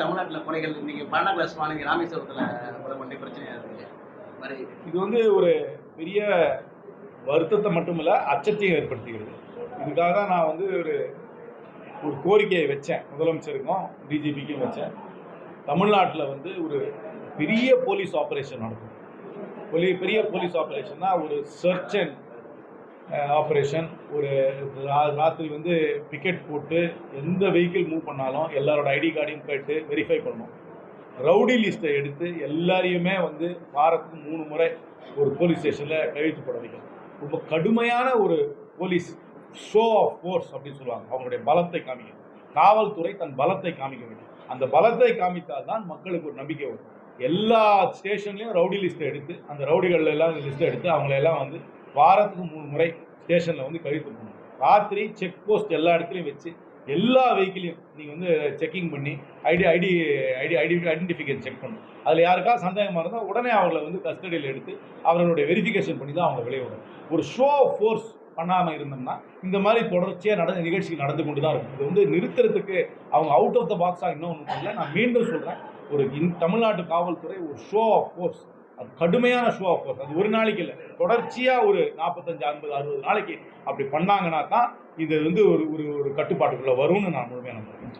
தமிழ்நாட்டில் கொலைகள் இன்னைக்கு பன்னெண்டாம் கிளாஸ் மாணவி ராமேஸ்வரத்தில் கொலை பண்ணி பிரச்சனையாக இருக்கு. இது வந்து ஒரு பெரிய வருத்தத்தை மட்டுமில்ல அச்சத்தையும் ஏற்படுத்துகிறது இதுக்காக தான் நான் வந்து ஒரு ஒரு கோரிக்கையை வச்சேன். முதலமைச்சருக்கும் டிஜிபிக்கும் வச்சேன். தமிழ்நாட்டில் வந்து ஒரு பெரிய போலீஸ் ஆப்ரேஷன் நடக்கும். பெரிய பெரிய போலீஸ் ஆப்ரேஷன்னா ஒரு சர்ச் அண்ட் ஆப்ரேஷன் ஒரு ரா- ராத்திரி வந்து பிக்கெட் போட்டு எந்த வெஹிக்கிள் மூவ் பண்ணாலும் எல்லாரோட ஐடி கார்டையும் கேட்டு வெரிஃபை பண்ணணும். ரவுடி லிஸ்ட்டை எடுத்து எல்லாரையுமே வந்து வாரத்துக்கு மூணு முறை ஒரு போலீஸ் ஸ்டேஷனில் கழித்து போட வைக்கணும் ரொம்ப கடுமையான ஒரு போலீஸ் ஷோ ஆஃப் ஃபோர்ஸ் அப்படின்னு சொல்லுவாங்க. அவங்களுடைய பலத்தை காமிக்கணும் காவல்துறை தன் பலத்தை காமிக்க வேண்டும். அந்த பலத்தை காமித்தால் தான் மக்களுக்கு ஒரு நம்பிக்கை வரும். எல்லா ஸ்டேஷன்லேயும் ரவுடி லிஸ்ட்டை எடுத்து அந்த ரவுடிகள் எல்லாம் லிஸ்ட்டை எடுத்து அவங்களெல்லாம் வந்து வாரத்துக்கு மூணு முறை ஸ்டேஷனில் வந்து கழித்து போகணும் ராத்திரி செக் போஸ்ட் எல்லா இடத்துலையும் வச்சு எல்லா வெஹிக்கிளையும் நீங்கள் வந்து செக்கிங் பண்ணி ID ID ID ID identification check பண்ணணும். அதில் யாருக்கா சந்தேகமாக இருந்தால் உடனே அவங்களை வந்து கஸ்டடியில் எடுத்து அவர்களுடைய வெரிஃபிகேஷன் பண்ணி தான் அவங்க விளையாடும் ஒரு ஷோ ஃபோர்ஸ் பண்ணாமல் இருந்தோம்னா இந்த மாதிரி தொடர்ச்சியாக நடந்த நிகழ்ச்சிகள் நடந்து கொண்டு தான் இருக்கும். இது வந்து நிறுத்துறதுக்கு அவங்க அவுட் ஆஃப் த பாக்ஸாக இன்னும் ஒன்றும் இல்லை. நான் மீண்டும் சொல்கிறேன் ஒரு இன் தமிழ்நாட்டு காவல்துறை ஒரு ஷோ ஆஃப் ஃபோர்ஸ் அது கடுமையான ஷோ ஆஃப் அது ஒரு நாளைக்கு இல்லை. தொடர்ச்சியாக ஒரு நாற்பத்தஞ்சு ஐம்பது அறுபது நாளைக்கு அப்படி பண்ணாங்கன்னா தான் இது வந்து ஒரு ஒரு ஒரு கட்டுப்பாட்டுக்குள்ளே வரும்னு நான் முழுமையாக நம்புறேன்.